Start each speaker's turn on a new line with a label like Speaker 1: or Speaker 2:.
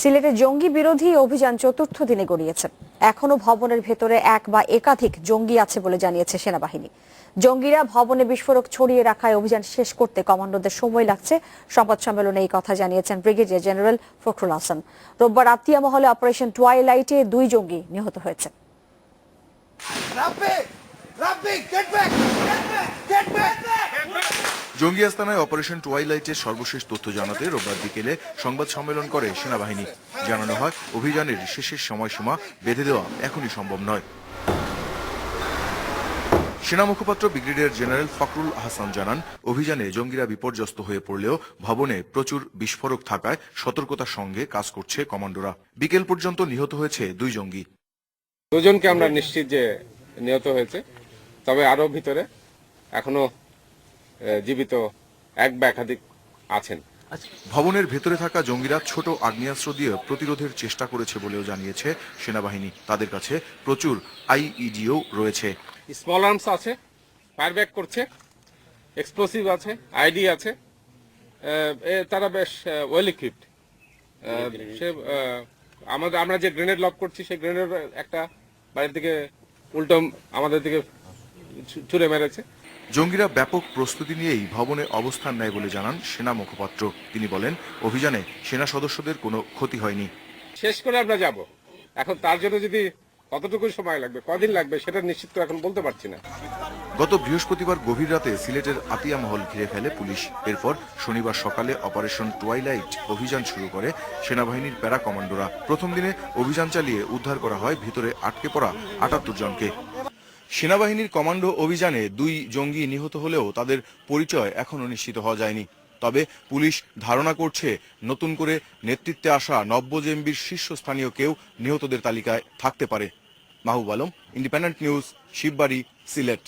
Speaker 1: সিলেটে জঙ্গি বিরোধী অভিযান চতুর্থ দিনে গড়িয়েছে। এখনও ভবনের ভেতরে এক বা একাধিক জঙ্গি আছে বলে জানিয়েছে সেনাবাহিনী। জঙ্গিরা ভবনে বিস্ফোরক ছড়িয়ে রাখায় অভিযান শেষ করতে কমান্ডোদের সময় লাগছে। সংবাদ সম্মেলনে এই কথা জানিয়েছেন ব্রিগেডিয়ার জেনারেল ফখরুল হাসান। রোববার আত্মীয় মহলে অপারেশন টুয়াইলাইটে দুই জঙ্গি নিহত হয়েছে।
Speaker 2: জঙ্গি আস্তানায় অপারেশন টুয়াইলাইটের সর্বশেষ তথ্য জানাতে রোববার বিকেলে সংবাদ সম্মেলন করে সেনাবাহিনী। জানানো হয়, অভিযানের শেষের সময়সীমা বেঁধে দেওয়া এখনই সম্ভব নয়। সেনা মুখপাত্র ব্রিগেডিয়ার জেনারেল ফখরুল হাসান জানান, অভিযানে জঙ্গিরা বিপর্যস্ত হয়ে পড়লেও ভবনে প্রচুর বিস্ফোরক থাকায় সতর্কতার সঙ্গে কাজ করছে কমান্ডোরা। বিকেল পর্যন্ত নিহত হয়েছে দুই জঙ্গি।
Speaker 3: দুজনকে আমরা নিশ্চিত যে নিহত হয়েছে, তবে আরও ভিতরে এখনও জীবিত এক বা একাধিক আছেন।
Speaker 2: ভবনের ভেতরে থাকা জঙ্গিরা ছোট আগ্নেয়াস্ত্র দিয়ে প্রতিরোধের চেষ্টা করেছে বলেও জানিয়েছে সেনাবাহিনী। তাদের কাছে প্রচুর আইইডিও রয়েছে।
Speaker 3: স্মল আর্মস আছে ফায়ার ব্যাক করছে এক্সপ্লোসিভ আছে আইডি আছে। তারা বেশ ওয়েল ইকুইপড সে আমাদের আমরা যে গ্রেনেড লক করছি সেই গ্রেনেড একটা বাইরের দিকে উল্টো আমাদের দিকে ছুড়ে মেরেছে।
Speaker 2: জঙ্গিরা ব্যাপক প্রস্তুতি নিয়েই ভবনে অবস্থান নেয় বলে জানান সেনা মুখপাত্র। তিনি বলেন অভিযানে সেনা সদস্যদের কোনো ক্ষতি হয়নি।
Speaker 3: শেষ করে আমরা যাব। এখন তার জন্য যদি কতটুকু সময় লাগবে কদিন লাগবে সেটা নিশ্চিত এখন বলতে পারছি না।
Speaker 2: গত বৃহস্পতিবার গভীর রাতে সিলেটের আতিয়া মহল ঘিরে ফেলে পুলিশ। এরপর শনিবার সকালে অপারেশন টুয়াইলাইট অভিযান শুরু করে সেনাবাহিনীর প্যারা কমান্ডোরা প্রথম দিনে অভিযান চালিয়ে উদ্ধার করা হয় ভিতরে আটকে পড়া আটাত্তর জনকে। সেনাবাহিনীর কমান্ডো অভিযানে দুই জঙ্গি নিহত হলেও তাদের পরিচয় এখনও নিশ্চিত হওয়া যায়নি। তবে পুলিশ ধারণা করছে, নতুন করে নেতৃত্বে আসা নব্য জেএমবির শীর্ষস্থানীয় কেউ নিহতদের তালিকায় থাকতে পারে। Mahbub Alam independent news Shibbari, Sylhet.